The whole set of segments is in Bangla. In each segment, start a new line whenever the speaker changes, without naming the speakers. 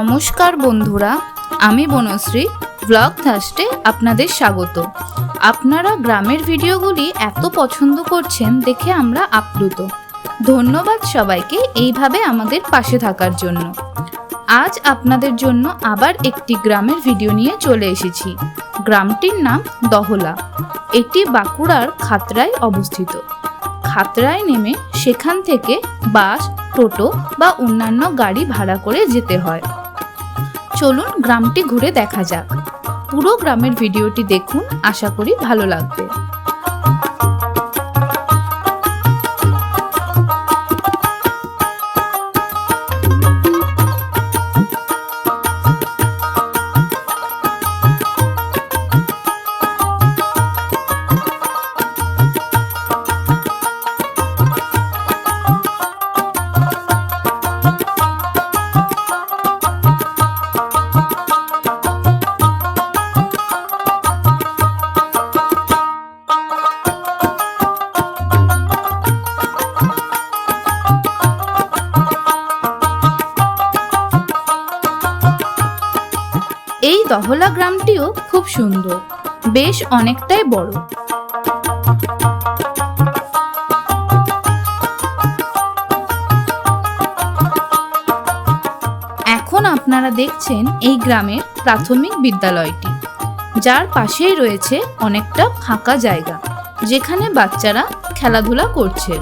নমস্কার বন্ধুরা, আমি বনশ্রী, ব্লগ থাস্টে আপনাদের স্বাগত। আপনারা গ্রামের ভিডিওগুলি এত পছন্দ করছেন দেখে আমরা আপ্লুত। ধন্যবাদ সবাইকে এইভাবে আমাদের পাশে থাকার জন্য। আজ আপনাদের জন্য আবার একটি গ্রামের ভিডিও নিয়ে চলে এসেছি। গ্রামটির নাম দহলা। এটি বাঁকুড়ার খাতরায় অবস্থিত। খাতরায় নেমে সেখান থেকে বাস, টোটো বা অন্যান্য গাড়ি ভাড়া করে যেতে হয়। চলুন গ্রামটি ঘুরে দেখা যাক। পুরো গ্রামের ভিডিওটি দেখুন আশা করি ভালো লাগবে। দহলা গ্রামটিও খুব সুন্দর। বেশ অনেকটাই বড়। এখন আপনারা দেখছেন এই গ্রামের প্রাথমিক বিদ্যালয়টি, যার পাশেই রয়েছে অনেকটা ফাঁকা জায়গা, যেখানে বাচ্চারা খেলাধুলা করছে।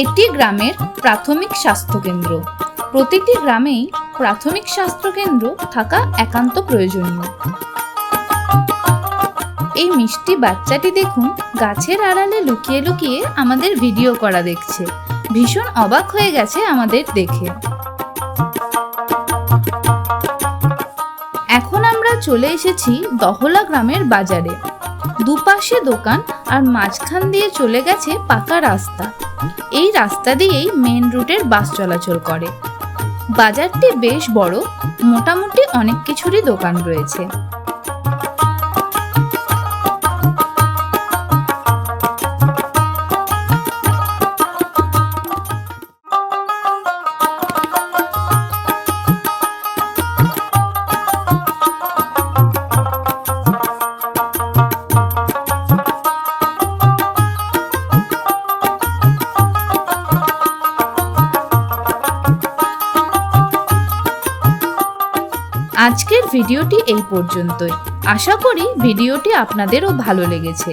এটি গ্রামের প্রাথমিক স্বাস্থ্যকেন্দ্র। প্রতিটি গ্রামেই প্রাথমিক স্বাস্থ্যকেন্দ্র থাকা একান্ত প্রয়োজনীয়। এই মিষ্টি বাচ্চাটি দেখুন গাছের আড়ালে লুকিয়ে লুকিয়ে আমাদের ভিডিও করা দেখছে। ভীষণ অবাক হয়ে গেছে আমাদের দেখে। এখন আমরা চলে এসেছি দহলা গ্রামের বাজারে। দুপাশে দোকান আর মাঝখান দিয়ে চলে গেছে পাকা রাস্তা। এই রাস্তা দিয়েই মেন রুটের বাস চলাচল করে। বাজারটি বেশ বড়, মোটামুটি অনেক কিছুরই দোকান রয়েছে। আজকের ভিডিওটি এই পর্যন্তই। আশা করি ভিডিওটি আপনাদেরও ভালো লেগেছে।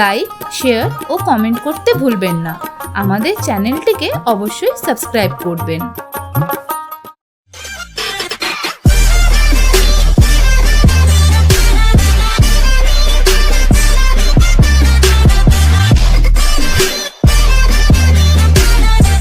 লাইক, শেয়ার ও কমেন্ট করতে ভুলবেন না। আমাদের চ্যানেলটিকে অবশ্যই সাবস্ক্রাইব করবেন।